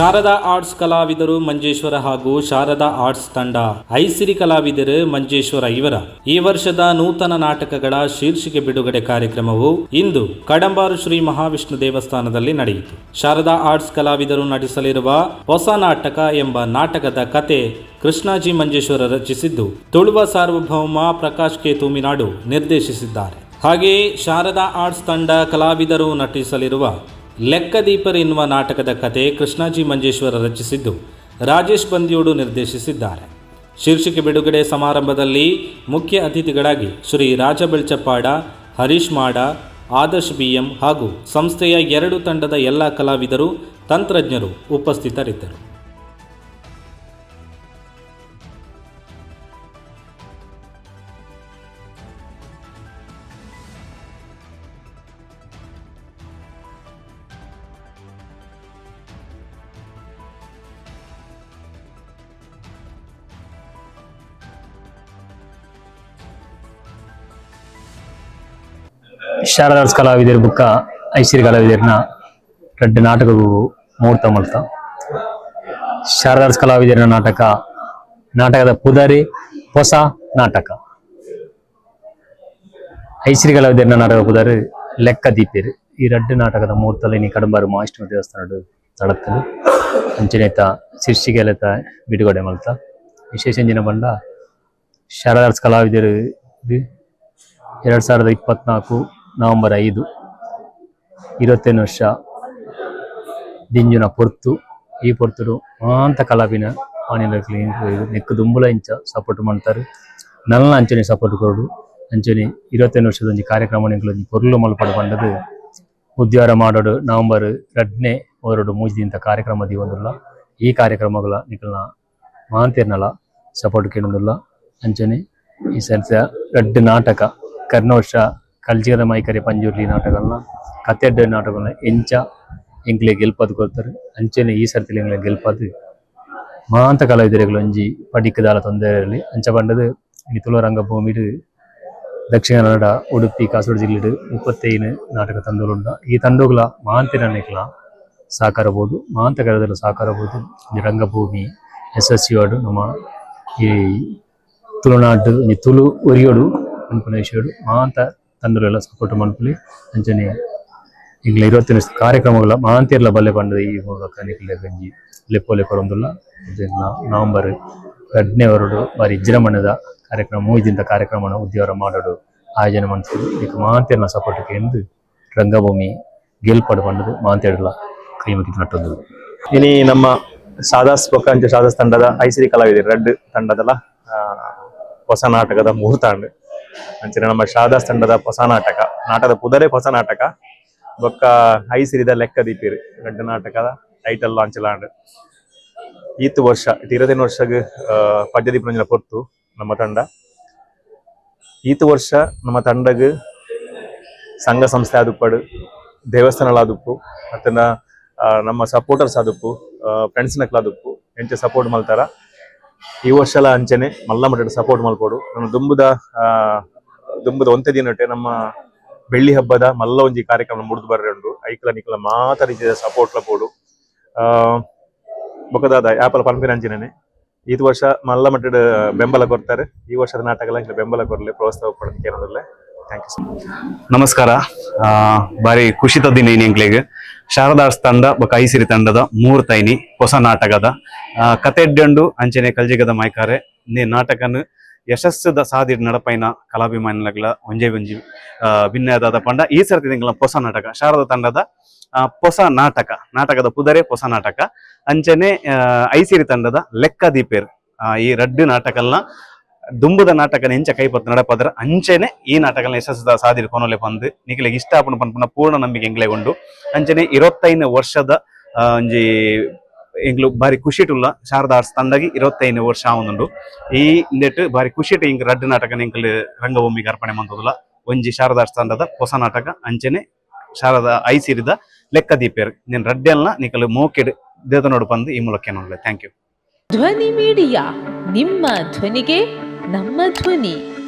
Sharada arts ಕಲಾವಿದರು ಮಂಜೇಶ್ವರ ಹಾಗೂ Sharada arts ತಂಡ, ಐಸಿರಿ ಕಲಾವಿದರು ಮಂಜೇಶ್ವರ ಇವರ. ಈ ವರ್ಷದ ನೂತನ ನಾಟಕಗಳ ಶೀರ್ಷಿಕೆ ಬಿಡುಗಡೆ ಕಾರ್ಯಕ್ರಮವು ಇಂದು ಕಡಂಬಾರು ಶ್ರೀ ಮಹಾವಿಷ್ಣು ದೇವಸ್ಥಾನದಲ್ಲಿ ನಡೆಯಿತು. ಶಾರದಾ ಆರ್ಟ್ಸ್ ಕಲಾವಿದರು ನಟಿಸಲಿರುವ ಹೊಸ ನಾಟಕ ಎಂಬ ನಾಟಕದ ಕತೆ ಕೃಷ್ಣಾಜಿ ಮಂಜೇಶ್ವರ ರಚಿಸಿದ್ದು, ತುಳುವ ಸಾರ್ವಭೌಮ ಪ್ರಕಾಶ್ ಕೆ. ತೂಮಿನಾಡು ನಿರ್ದೇಶಿಸಿದ್ದಾರೆ. ಹಾಗೆಯೇ ಶಾರದಾ ಆರ್ಟ್ಸ್ ತಂಡ ಕಲಾವಿದರು ನಟಿಸಲಿರುವ ಲೆಕ್ಕದೀಪರ್ ಎನ್ನುವ ನಾಟಕದ ಕತೆ ಕೃಷ್ಣಾಜಿ ಮಂಜೇಶ್ವರ ರಚಿಸಿದ್ದು ರಾಜೇಶ್ ಬಂದಿಯೋಡು ನಿರ್ದೇಶಿಸಿದ್ದಾರೆ. ಶೀರ್ಷಿಕೆ ಬಿಡುಗಡೆ ಸಮಾರಂಭದಲ್ಲಿ ಮುಖ್ಯ ಅತಿಥಿಗಳಾಗಿ ಶ್ರೀ ರಾಜ ಬೆಳ್ಚಪ್ಪಾಡ ಹರೀಶ್ ಮಾಡ, ಆದರ್ಶ್ ಬಿಎಂ ಹಾಗೂ ಸಂಸ್ಥೆಯ ಎರಡು ತಂಡದ ಎಲ್ಲ ಕಲಾವಿದರು, ತಂತ್ರಜ್ಞರು ಉಪಸ್ಥಿತರಿದ್ದರು. ಶಾರದಾರ್ಸ್ ಕಲಾವಿದರ ಬುಕ್ಕ ಐಸಿರಿ ಕಲಾವಿದರ್ನ ರೆಡ್ ನಾಟಕವು ಮುಹೂರ್ತ ಮಲ್ತ ಶಾರದಾರ್ಸ್ ಕಲಾವಿದರ ನಾಟಕ ನಾಟಕದ ಪುದರಿ ಹೊಸ ನಾಟಕ ಐಸಿರಿ ಕಲಾವಿದರ್ನ ನಾಟಕ ಪುದರಿ ಲೆಕ್ಕ ದೀಪಿರು ಈ ರೆಡ್ ನಾಟಕದ ಮುಹೂರ್ತದಲ್ಲಿ ನೀ ಕಡಂಬಾರು ಮಹಾವಿಷ್ಣು ದೇವಸ್ಥಾನ ತಡತ್ತಲು ಅಂಚನೇತ ಶೀರ್ಷಿಕೆಲೆತ ಬಿಡುಗಡೆ ಮಲ್ತ ವಿಶೇಷ ದಿನ ಬಂದ ಶಾರದಾರ್ಸ್ ಕಲಾವಿದರು ಎರಡು ಸಾವಿರದ ಇಪ್ಪತ್ನಾಲ್ಕು ನವೆಂಬರ್ ಐದು, ಇರುವತ್ತೇನು ವರ್ಷ ದಿಂಜುನ ಪೊರ್ತು. ಈ ಪೊರ್ತುಡು ಮಾಂತ ಕಲಾಪಿನ ಆನಿಲ ಕ್ಲೀನ್ ನೆಕ್ಕು ದುಂಬುಲ ಇಂಚ ಸಪೋರ್ಟ್ ಮಾಡ್ತಾರೆ. ನನ್ನ ಅಂಚನೆ ಸಪೋರ್ಟ್ ಕೊಡು ಅಂಚನೆ ಇರುವತ್ತೇನು ವರ್ಷದ ಒಂಜಿ ಕಾರ್ಯಕ್ರಮ ಒಂಜಿ ಪೊರ್ಲು ಮಲ್ಪಡ ಬಂದದ್ದು ಉದ್ಯಾರ ಮಾಡೋಡು ನವಂಬರ್ ಎರಡನೇ ಓರಡು ಮೂಜಿದಿಂತ ಕಾರ್ಯಕ್ರಮ ದಿವಲ್ಲ ಈ ಕಾರ್ಯಕ್ರಮಗಳ ನಿಕಲ್ನ ಮಾಂತಿರ್ನಲ ಸಪೋರ್ಟ್ ಕೇಳೋದಿಲ್ಲ. ಅಂಚನೆ ಈ ಸರ್ಸ ರಡ್ಡು ನಾಟಕ ಕರ್ನ ಕಲ್ಜಿಗದ ಕರೆ ಪಂಜುರ್ಲಿ ನಾಟಕಗಳನ್ನ ಕತ್ತೆಡ್ಡ ನಾಟಕಗಳನ್ನ ಎಂಚ ಎಂಕ್ಲೆ ಗೆಲ್ಪದು ಕೊಡ್ತಾರೆ. ಅಂಚನೆ ಈ ಸರ್ತಿ ಎಂಕ್ಲೆ ಗೆಲ್ಪದು ಮಾಂತ ಕಲಾವಿದರುಗಳು ಒಂಜಿ ಪಡಿಕ್ಕದಾಲ ತೊಂದರೆಯಲ್ಲಿ. ಅಂಚ ಬಂಡದು ಇಲ್ಲಿ ತುಳು ರಂಗಭೂಮಿಡು ದಕ್ಷಿಣ ಕನ್ನಡ, ಉಡುಪಿ, ಕಾಸರಗೋಡು ಜಿಲ್ಲೆಡು ಮುಪ್ಪತ್ತೈದು ನಾಟಕ ತಂಡಗಳುಂಡ. ಈ ತಂಡಗಳ ಮಾಂತಿನ ನೆಕ್ಲ ಸಾಕಾರಬಹುದು. ಮಾಂತ ಕಲಾವಿದರು ಸಾಕಾರಬಹುದು. ಈ ರಂಗಭೂಮಿ, ಎಸ್ ಎಸ್ ಸಿ ವಾರ್ಡು, ನಮ್ಮ ಈ ತುಳುನಾಡು, ಈ ತುಳು ಒರಿಯೋಡು ಅನ್ಪುನ ಮಹಾಂತ ಮಾಂತ ಎಲ್ಲ ಸಪೋರ್ಟ್ ಮನ್ಪುಲಿ. ಅಂಚನೆ ಈಗಲ ಇರುವತ್ತಿನ ಕಾರ್ಯಕ್ರಮಗಳ ಮಹಾಂತಿರ್ಲ ಬಲ್ಲೆ ಪಂಡದ ಈ ಮೂಲಕ ನಿಖಿಲ ಗಂಜಿ. ಲೆಪ್ಪೋಲೆ ಕೊರೊಂದುಲ್ಲ ನವೆಂಬರ್ ಎರಡನೇ ಹೊರಡು ಬಾರಿ ವಿಜೃಂಭಣದ ಕಾರ್ಯಕ್ರಮ ಮೂಯ್ದಿಂತ ಕಾರ್ಯಕ್ರಮನ ಉದ್ಯೋಗ ಮಾಡೋದು ಆಯೋಜನೆ ಮಾಡ್ತೀವಿ ಈಗ ಮಹಾಂತಿರ್ನ ಸಪೋರ್ಟ್ಗೆ ಎಂದು ರಂಗಭೂಮಿ ಗೆಲ್ಪಡು ಪಂಡದು ಮಾಂತೇಡಲ ಕೈ ಮುಗಿದು ನಟ್ಟೊಂದು ಇನಿ ನಮ್ಮ ಸಾದಾಸ್ ಬೊಕ್ಕಂಚ ಸಾದಾಸ್ ತಂಡದ ಐಸಿರಿ ಕಲಾವಿದರು ರೆಡ್ ತಂಡದಲ್ಲ ಹೊಸ ನಾಟಕದ ಮುಹೂರ್ತಾಂಡ್ ಅಂಚನೆ ನಮ್ಮ ಶಾರದಾ ತಂಡದ ಹೊಸ ನಾಟಕ ನಾಟಕದ ಪುದರೆ ಹೊಸ ನಾಟಕ. ಬೊಕ್ಕ ಐಸಿರಿದ ಲೆಕ್ಕ ದೀಪಿರಿ ಗಡ್ಡ ನಾಟಕದ ಟೈಟಲ್ ಲಾಂಚ್ ಲಾಂಡ್ ಈತ್ ವರ್ಷ ಇರತೈನು ವರ್ಷಗ್ ಪದ್ಯದೀಪ ನಂಜನ ಪೊರ್ತು ನಮ್ಮ ತಂಡ. ಈತ್ ವರ್ಷ ನಮ್ಮ ತಂಡಗ ಸಂಘ ಸಂಸ್ಥೆ ಆದುಪ್ಪಡು ದೇವಸ್ಥಾನಗಳಾದುಪ್ಪು ಮತ್ತೆ ನಮ್ಮ ಸಪೋರ್ಟರ್ಸ್ ಆದುಪ್ಪು ಫ್ರೆಂಡ್ಸ್ ನಕ್ಲಾದುಪ್ಪು ಎಂಚ ಸಪೋರ್ಟ್ ಮಲ್ತಾರ ಈ ವರ್ಷಲ ಅಂಚನೆ ಮಲ್ಲ ಮಠ ಸಪೋರ್ಟ್ ಮಲ್ಪೋಡು ನಮ್ಮ ದುಂಬುದ ದುಂಬುದ ಒಂತೆ ದಿನಟ್ಟೆ ನಮ್ಮ ಬೆಳ್ಳಿ ಹಬ್ಬದ ಮಲ್ಲ ಒಂಜಿ ಕಾರ್ಯಕ್ರಮ ಮುಡಿದು ಬರ್ರೆ ಉಂಡು ಐಕ್ಲ ನಿಕ್ಲ ಮಾತ ರೀತಿಯ ಸಪೋರ್ಟ್ ಆ ಬೊಕದಾದ ಆಪಲ್ ಪಂಪಿನ ಅಂಚಿನೇ ಈ ವರ್ಷ ಮಲ್ಲ ಮಟ್ಟದ ಬೆಂಬಲ ಕೊಡ್ತಾರೆ. ಈ ವರ್ಷದ ನಾಟಕ ಎಲ್ಲ ಬೆಂಬಲ ಕೊಡಲಿ ಪ್ರೋತ್ಸಾಹ ಪಡೋದಕ್ಕೆ ಏನದಲ್ಲ ನಮಸ್ಕಾರ. ಬಾರಿ ಖುಷಿ ತದ್ದೀನಿ ಎಂಕ್ಲೆಗ್ ಶಾರದಾಸ್ ತಂಡ ಬೊಕ ಐಸಿರಿ ತಂಡದ ಮೂರ್ ತೈನಿ ಹೊಸ ನಾಟಕದ. ಆ, ಕತೆ ಎಡ್ಡಂಡು ಅಂಚನೆ ಕಲ್ಜಿಗದ ಮೈಕಾರೆ ನೀ ನಾಟಕನ ಯಶಸ್ಸದ ಸಾದಿಡ್ ನಡಪೈನ ಕಲಾಭಿಮಾನಿಗಳ ಒಂಜೆ ಒಂಜಿ ಭಿನ್ನದಾದ ಪಂಡ. ಈ ಸರ್ತಿ ತಿಂಗಳ ಹೊಸ ನಾಟಕ ಶಾರದಾ ತಂಡದ ಹೊಸ ನಾಟಕ ನಾಟಕದ ಪುದರೆ ಹೊಸ ನಾಟಕ. ಅಂಚನೆ ಐಸಿರಿ ತಂಡದ ಲೆಕ್ಕ ದೀಪೇರ್. ಈ ರಡ್ಡು ನಾಟಕಲ್ನ ದುಂಬುದ ನಾಟಕನ ಎಂಚ ಕೈಪತ್ತು ನಡಪದ್ರ ಅಂಚೆನೆ ಈ ನಾಟಕನ ಯಶಸ್ಸದ ಸಾದಿರ್ ಕೊನೊಲೆ ಬಂದು ಇಷ್ಟ ಆಪಣ ಪನ್ಪುನ ಪೂರ್ಣ ನಂಬಿಕೆ ಎಂಗ್ಲೆ ಉಂಡು ಅಂಚನೆ ಇರವತ್ತೈನ ವರ್ಷದ ಒಂಜಿ ಎಂಗ್ಲು ಬಾರಿ ಖುಷಿಟುಲ್ಲ ಶಾರದಾ ಆರ್ಟ್ಸ್ ತಂದಾಗಿ ಇರವತ್ತೈನ ವರ್ಷ ಆವೊಂದುಂಡು ಈ ನೆಟ್ ಬಾರಿ ಖುಷಿಟ್ ಇಂಗ್ ರಡ್ಡು ನಾಟಕನ ಎಂಕ್ಲು ರಂಗಭೂಮಿಗೆ ಅರ್ಪಣೆ ಮಂತುದುಲ್ಲ ಒಂಜಿ ಶಾರದಾ ಆರ್ಟ್ಸ್ ತಂಡದ ಹೊಸ ನಾಟಕ, ಅಂಚನೆ ಶಾರದಾ ಐಸಿರಿದ ಸಿರಿದ ಲೆಕ್ಕ ದೀಪೇರ್ ನೀನು ರಡ್ಡೆಲ್ಲ ನಿಖಲು ಮೋಕೆಡ್ ದೇದನೋಡು ಬಂದು ಈ ಮೂಲಕ ನೋಡ್ಲೆ. ಥ್ಯಾಂಕ್ ಯು ಧ್ವನಿ ಮೀಡಿಯಾ, ನಿಮ್ಮ ಧ್ವನಿಗೆ ನಮ್ಮ ಧ್ವನಿ